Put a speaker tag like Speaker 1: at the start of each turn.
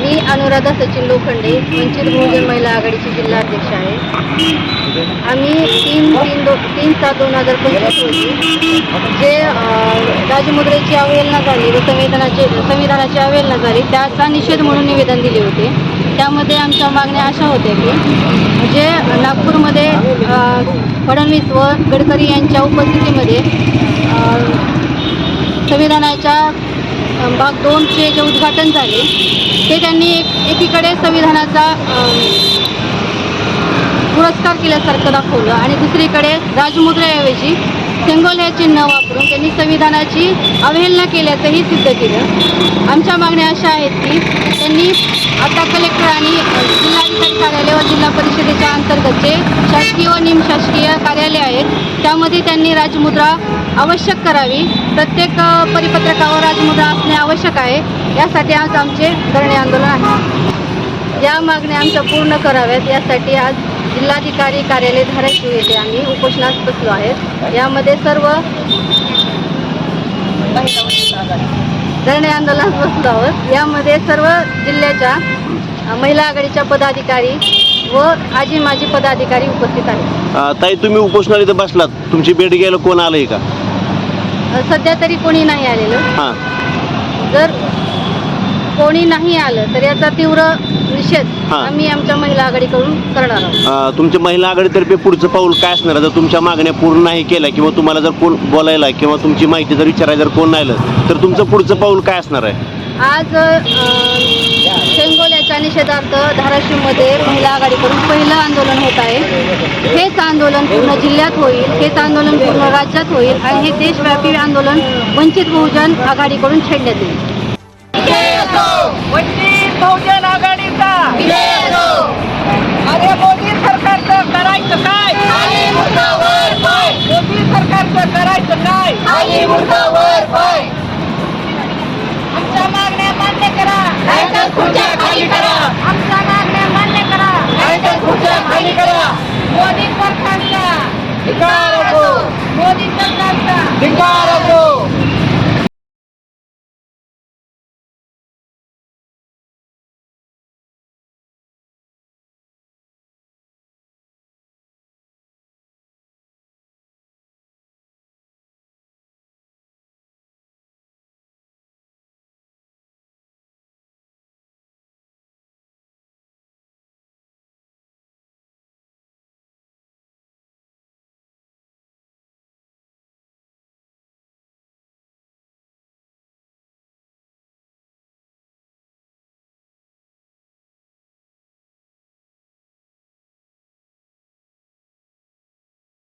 Speaker 1: मी अनुराधा सचिन लोखंडे वंचित बहुजन महिला आघाडीची जिल्हाध्यक्ष आहे. आम्ही तीन तीन दो तीन सात दोन हजार पंचवीस रोजी जे राजमुद्रेची अवहेलना झाली व संविधानाचे संविधानाची अवहेलना झाली त्याचा निषेध म्हणून निवेदन दिले होते. त्यामध्ये आमच्या मागण्या अशा होत्या की जे नागपूरमध्ये फडणवीस व गडकरी यांच्या उपस्थितीमध्ये संविधानाच्या भाग दोनचे जे उद्घाटन झाले ते त्यांनी एक एकीकडे संविधानाचा पुरस्कार केल्यासारखं दाखवलं आणि दुसरीकडे राजमुद्रेऐवजी सेंगोल हे चिन्ह वापरून त्यांनी संविधानाची अवहेलना केल्याचंही सिद्ध केलं. आमच्या मागण्या अशा आहेत की त्यांनी आता कलेक्टर आणि कार्यालय व जिल्हा परिषदेच्या अंतर्गतचे शासकीय व निमशासकीय कार्यालय आहेत. त्यामध्ये त्यांनी राजमुद्रा आवश्यक करावी. प्रत्येक परिपत्रकावर राजमुद्रा असणे आवश्यक आहे. यासाठी आज आमचे धरणे आंदोलन आहे. या मागण्या आमच्या पूर्ण कराव्यात. यासाठी आज जिल्हाधिकारी कार्यालय धाराशिव येथे आम्ही उपोषणास बसलो आहेत यामध्ये सर्व धरणे आंदोलनास बसलो आहोत. यामध्ये सर्व जिल्ह्याच्या महिला आघाडीच्या पदाधिकारी व आजी माजी पदाधिकारी उपस्थित आहेत.
Speaker 2: अ, ताई तुम्ही उपोषणाला इथं बसलात. तुमची भेट घ्यायला कोण आलंय का?
Speaker 1: अ, सध्या तरी कोणी नाही आलेलं.
Speaker 2: हां.
Speaker 1: जर कोणी नाही आलं तर याचा तीव्र निषेध
Speaker 2: हा.
Speaker 1: आम्ही आमच्या महिला आघाडीकडून करणार आहोत.
Speaker 2: अ, तुमच्या महिला आघाडीतर्फे पुढचं पाऊल काय असणार? आहे? जर तुमच्या मागण्या पूर्ण नाही केल्या किंवा तुम्हाला जर कोण बोलायला किंवा तुमची माहिती जर विचारायला जर कोण नाही आलं तर तुमचं पुढचं पाऊल काय असणार आहे?
Speaker 1: आज अ, शेंगोल्याच्या निषेधार्थ धाराशिवमध्ये महिला आघाडीकडून पहिलं आंदोलन होत आहे. हेच आंदोलन पूर्ण जिल्ह्यात होईल हेच आंदोलन पूर्ण राज्यात होईल आणि हे देशव्यापी आंदोलन वंचित बहुजन आघाडीकडून छेडण्यात येईल.